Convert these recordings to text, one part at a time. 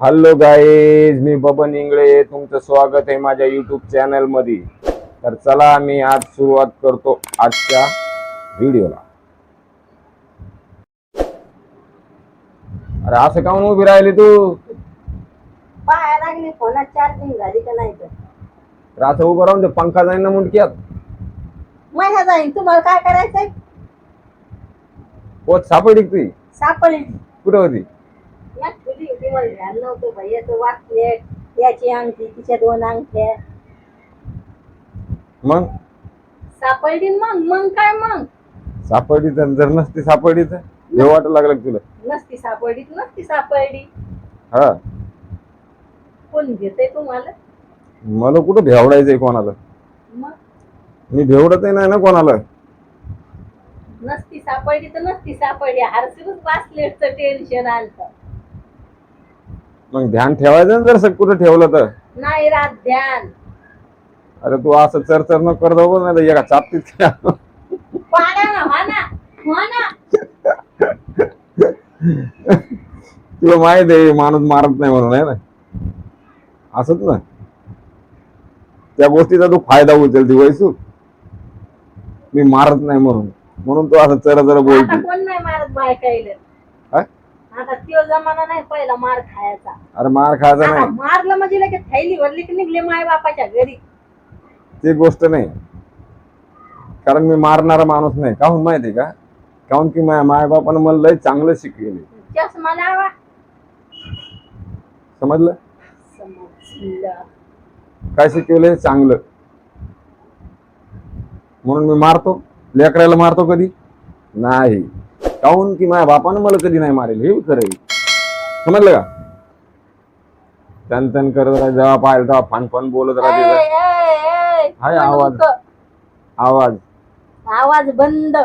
Hello guys मी बबन इंगळे. तुमचं स्वागत आहे माझ्या युट्यूब चॅनलमध्ये तर चला मी आज सुरुवात करतो आजच्या व्हिडिओला. अरे असं काऊन उभी राहिली तू? पाया लागली फोनात चार्जिंग झाली का नाही तर. असं उभं राहून ते पंखा जाईन ना मुंडक्यात. महिना जाईल तुम्हाला काय करायचंय? पोत सापडी तुझी? सापडली. कुठं होती? या ठेवली होती मला ध्यान नव्हतं. भाई याचं वाचलेट याची अंगठी तिच्या दोन अंगठ्या. मग? सापडली मग? मग काय मग? सापडी तर जर नसती सापडी तर? हे वाटत लागलं का तुला? नसती सापडली नसती सापडली. हा. कोण घेतय तुम्हाला? मला कुठं भेवडायचंय कोणाला? मग? मी भेवडतही नाही ना कोणाला. नसती सापडली तर नसती सापडली. हरसूनच वाचलेटचं टेन्शन आलं मग ध्यान ठेवायचं ना जर कुठं ठेवलं तर? नाही रात ध्यान. अरे तू असं चरचर न कर नाही तर एका चापटीत खेळ. पाडा ना हो ना हो ना. तुला माहीत आहे माणूस मारत नाही म्हणून आहे ना? असंच ना. त्या गोष्टीचा तू फायदा उचल ती वैसू. मी मारत नाही म्हणून. म्हणून तू असं चर चर आता बोलते. कोण नाही मारत? आता त्यो जमाना नाही पहिला मार खायचा. अरे मार खायचा आता नाही. मारलं म्हणजे लगेच थैली भरली की निघले माय बापाच्या घरी. ती गोष्ट नाही. कारण मी मारणारा माणूस नाही. काहून माहिती का? काहून की माझ्या मायबापानं मला लय चांगलं चष्मा लावा समजलं? समजलं. काय शिकवलंय? चांगलं. म्हणून मी मारतो. लेकराला मारतो कधी? नाही. काहून की माझ्या बापानं मला कधी नाही मारेल हे आहे. समजलं का? तन तन करत राहा जेव्हा पाहिलं तेव्हा फान फान बोलत राहते हाय, आवाज. आवाज. आवाज बंद.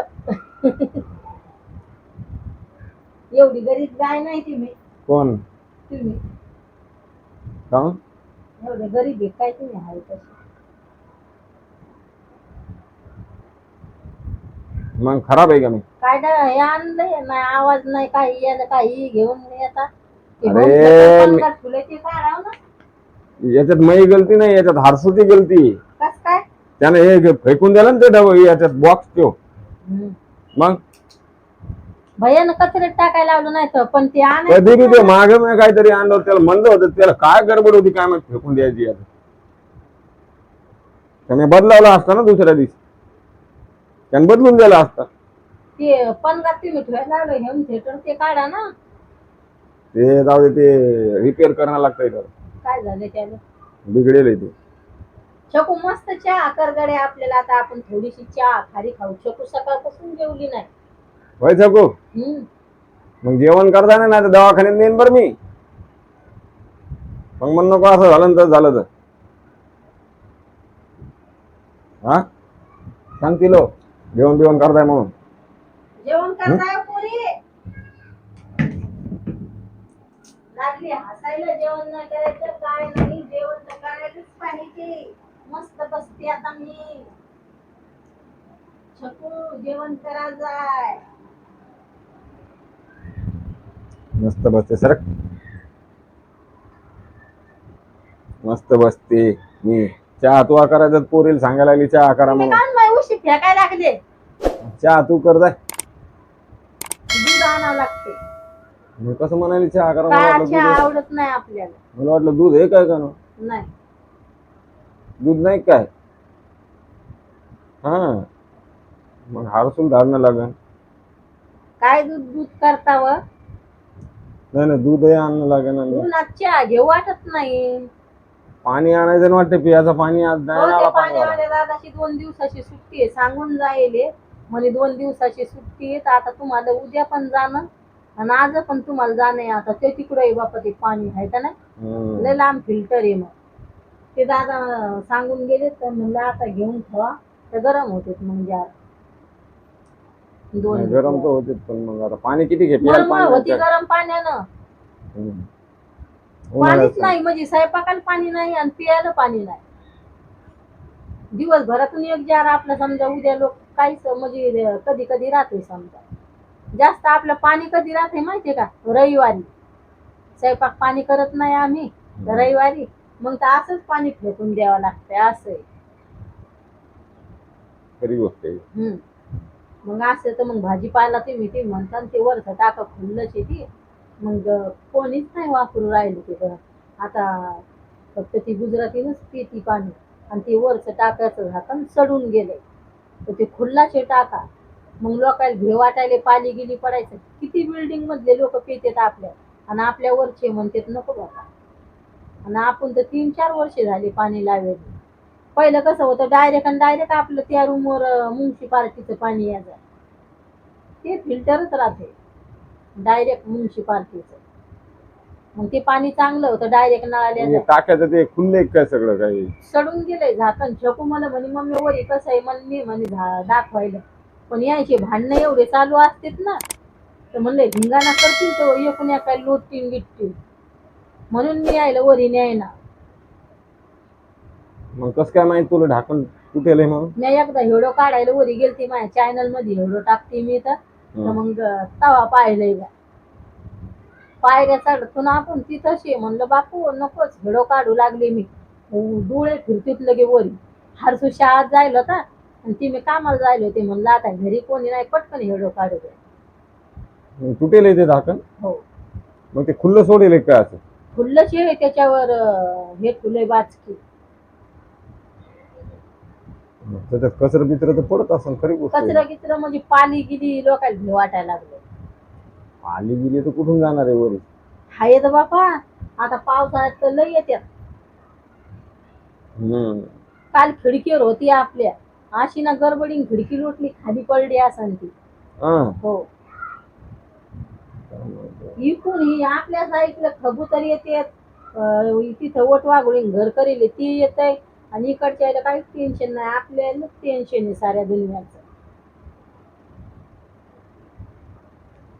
एवढी गरीब गाय नाही तुम्ही. कोण? तुम्ही. काहून एवढे गरीब आहे काय तुम्ही तसे. मग खराब आहे का मी? काय डा- हे आणलंय नाही आवाज नाही काही याला काही घेऊन येतात ते अरे, मी- ते काढावं ना. याच्यात मई गलती नाही याच्यात हारसूची गलती. कस काय? त्याने हे फेकून दिलं ना ते डबं याच्यात बॉक्स तो मग? भैयानं कचऱ्यात टाकायला लावलं नाही तर पण ते कधी बी ते आणायचं मागे मी काहीतरी आणलं त्याला म्हणलं होतं त्याला काय गडबड होती काय माहीत फेकून द्यायची आता. त्याने बदलावला असता ना दुसऱ्या दिवशी. त्याने बदलून दिला असता. ते पणगात तुम्ही ठेवायला लावलं हेम थिएटर ते काढा ना. ते जाऊ दे ते रिपेअर करायला लागतंय त्याला काय झालं त्याला? बिघडेल आहे ते. शकू मस्त चहा कर गड्या आपल्याला. आता आपण थोडीशी चहा खारी खाऊ. शकू सकाळपासून जेवली नाही. होय हम्म. मग जेवण करता नाही तर दवाखान्यात नेईन बरं मी. मग म्हण नको असं झालं ना तर झालं तर. हा? सांग तिलो जेवण बिवण करताय म्हणून. करताय पुरी. लागली हसायला जेवण नाही करायचं काय नाही जेवण तर करायलाच पाहिजे. मस्त बसते आता मी. छकू जेवण करा जाय. मस्त बसते सरक. मस्त बसते मी. चहा तू करायचं पोरील सांगायला लागली चहा करा तुम्ही म्हणून. उशी लागले. चहा तू कर जाय. आणावं लागते. मी कसं म्हणाली चहा करा मला वाटलं चहा दूध आहे. आवडत नाही आपल्याला. मला वाटलं दूध आहे काय का ना? नाही. दूध नाही काय? हा. मग हारसून धारणं लागन काय दूध दूध करता व नाही नाही दूध आणणं आणि उन्हात चहा घेऊ वाटत नाही. पाणी आणायचं ना वाटतं पियाचं पाणी आज नाही हो, ते आला पाणी पाणीवाल्या दादाची दोन दिवसाची सुट्टी आहे सांगून जाईल म्हणे दोन दिवसाची सुट्टी आहे तर आता तुम्हाला उद्या पण जाणं आणि आज पण तुम्हाला जाणं आहे आता. ते तिकडे आहे बापा ते पाणी आहे का नाही. लय लांब फिल्टर आहे मग. ते दादा सांगून गेले तर म्हणलं आता घेऊन ठेवा. तर गरम होते मग जार दोन गरम तर होते पण मग आता पाणी किती घे प्यायला मळमळ पाणी होती? गरम पाण्यानं. पाणीच नाही म्हणजे स्वयंपाकाला पाणी नाही आणि पियाला पाणी नाही. दिवसभरातून एक जार आपलं समजा उद्या लोक काहीच म्हणजे कधी कधी राहते समजा. जास्त आपलं पाणी कधी राहते माहितीये का? रविवारी. स्वयंपाक पाणी करत नाही आम्ही रविवारी. मग तर असंच पाणी फेकून द्यावं लागतंय असं आहे. खरी गोष्ट आहे. हम्म. मग असं तर मग भाजीपाला ते मी ते म्हणतात ते वरचं टाका खुल्लच आहे ती. मग कोणीच नाही वापरू राहिले ते. आता फक्त ती गुजरातीनच पिती पाणी. आणि ते वरचं टाकायचं झाकण सडून गेले तर ते खुल्लाचे टाका. मग लोकांना भे वाटायला पाली गेली पडायचं. किती बिल्डिंग मधले लोक पितात आपल्या. आणि आपल्या वरचे म्हणतात नको बाबा. आणि आपण तर तीन चार वर्षे झाली पाणी लावेल. पहिलं कसं होतं डायरेक्ट आणि डायरेक्ट आपलं त्या रूमवर म्युन्सिपाल्टीचं पाणी यायचं. ते फिल्टरच राहते. डायरेक्ट म्युन्सिपाल्टीचं मग ते पाणी चांगलं होतं डायरेक्ट म्हणजे टाक्याचं ते खुल्ले काय सगळं काही? सडून गेलंय झाकण. शकू मला म्हणे मम्मी वरी कसं आहे? मला मी म्हणे झा- दाखवायला. पण यायचे भांडणं एवढे चालू असतात ना तर म्हणले धिंगाणा करतील तर एकूण एका लोटतील गिटतील म्हणून मी यायला वरी न्यायना. मग कसं काय माहीत तुला ढाकण आहे म्हणून? मी एकदा हिडो काढायला वरी गेलती माझ्या चॅनलमध्ये हिडो टाकते मी तर. तर हं. मग तवा पाहिलंय. का पायऱ्या चढतून आपण ती तशी आहे. म्हणलं बापू नकोच हिडो काढू लागले मी. डोळे फिरतीत लगे वरी. हरसू शाळेत जायला होता आणि ती मी कामाला जायला होते. म्हणलं आता घरी कोणी नाही पटकन हिडो काढू दे तुटेल ते झाकण हो. मग ते खुल्लं सोडेल काय असं? फुल्लच आहे त्याच्यावर हे फुले बाचकी मग त्याच्यात कचर बिचर तर पडत असेल खरी. कचरा किचरा म्हणजे पाली गिली लोकांना वाटायला लागले. आली गेली तर कुठून जाणार आहे वरी? हाय तर बापा आता पावसाळ्यात तर लय येत्यात. हम्म. काल खिडकीवर होती आपल्या. अशी ना गडबडीन खिडकी लोटली खाली पडली असन ती. हं. हो. इकून ही आपल्या साईडला कबूतर येते तिथं वट वाघुळीन घर करेल ती येत आहे आणि इकडच्या याला काहीच टेन्शन नाही आपल्याला टेन्शन आहे साऱ्या दुनियाचं.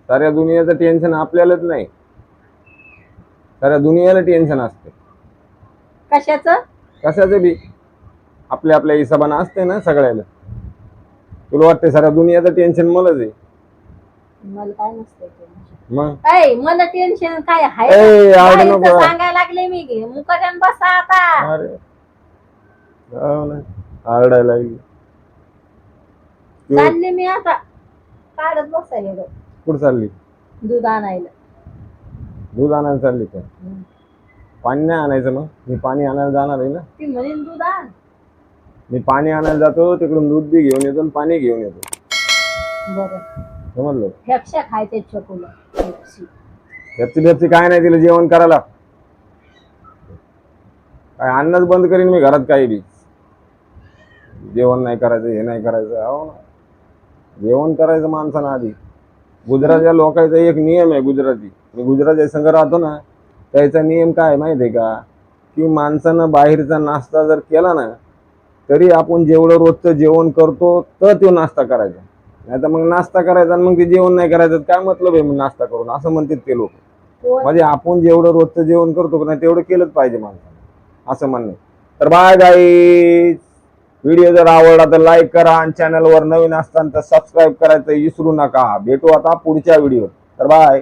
साऱ्या दुनियाचं टेन्शन आपल्यालाच नाही. साऱ्या दुनियाला टेन्शन असते. कशाचं? कशाचं बी? आपल्या आपल्या हिशोबानं असते ना सगळ्याला. तुला वाटते साऱ्या दुनियाचं टेन्शन मलाच आहे. मला काय नसतं मग? ऐ मला टेन्शन काय हाय काय नको. सांगायला लागले मी. घे मुकाट्यान बसा आता. अरे ना. आरडायला लागली. चालले मी आता. काढत बसा बघ, कुठं चालली? दूध आणायला. दूध आणायला चालली का? हम्म. पाणी नाही आणायचं मग? मी पाणी आणायला जाणार आहे ना? ती म्हणेन दूध आण. मी पाणी आणायला जातो तिकडून दूध बी घेऊन येतो आणि पाणी घेऊन येतो. बरं. समजलं? फेक्षा खायचे चकोला. काय नाही तिला जेवण करायला. काय अन्नच बंद करीन मी घरात काही बी. जेवण नाही करायचं हे नाही करायचं. हो ना जेवण करायचं माणसानं आधी. गुजरातच्या लोकांचा एक नियम आहे गुजराती. मी गुजरात संघ राहतो ना त्याचा नियम काय आहे माहिती आहे का? की माणसानं बाहेरचा नाश्ता जर केला ना तरी आपण जेवढं रोजचं जेवण करतो तर तो नाश्ता करायचा. नाही तर मग नाश्ता करायचा आणि मग ते जेवण नाही करायचं काय मतलब आहे मग नाश्ता करून? असं म्हणतात ते लोक. म्हणजे आपण जेवढं रोजचं जेवण करतो नाही तेवढं केलंच पाहिजे माणसाने. असं म्हणणं. तर बाय गाईज व्हिडिओ जर आवडला तर लाईक करा आणि चॅनलवर नवीन असताना तर सबस्क्राईब करायचं विसरू नका. भेटू आता पुढच्या व्हिडिओ तर बाय